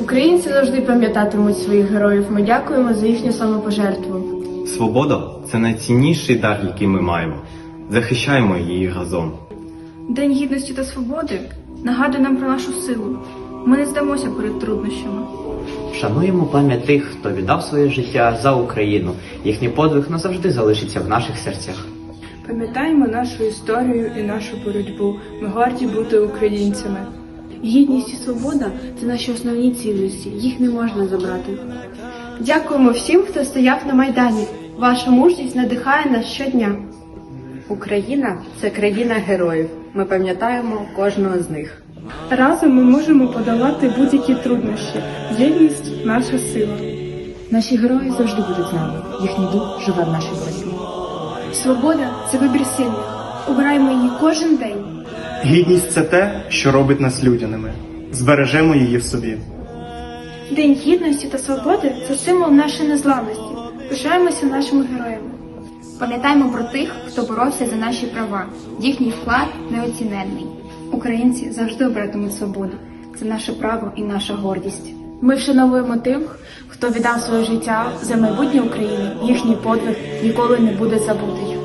Українці завжди пам'ятатимуть своїх героїв. Ми дякуємо за їхню самопожертву. Свобода це найцінніший дар, який ми маємо. Захищаємо її разом. День гідності та свободи нагадує нам про нашу силу. Ми не здамося перед труднощами. Шануємо пам'ять тих, хто віддав своє життя за Україну. Їхній подвиг назавжди залишиться в наших серцях. Пам'ятаємо нашу історію і нашу боротьбу. Ми горді бути українцями. Гідність і свобода це наші основні цінності. Їх не можна забрати. Дякуємо всім, хто стояв на майдані. Ваша мужність надихає нас щодня. Україна це країна героїв. Ми пам'ятаємо кожного з них. Разом ми можемо подолати будь-які труднощі. Єдність наша сила. Наші герої завжди будуть з нами. Їхній дух живе в нашій боротьбі. Свобода це вибір сильних. Обираємо її кожен день. Гідність це те, що робить нас людяними. Збережемо її в собі. День гідності та свободи це символ нашої незламності. Пишаємося нашими героями. Пам'ятаємо про тих, хто боровся за наші права. Їхній вклад неоціненний. Українці завжди обратимуть свободу. Це наше право і наша гордість. Ми вшановуємо тих, хто віддав своє життя за майбутнє України. Їхній подвиг ніколи не буде забутий.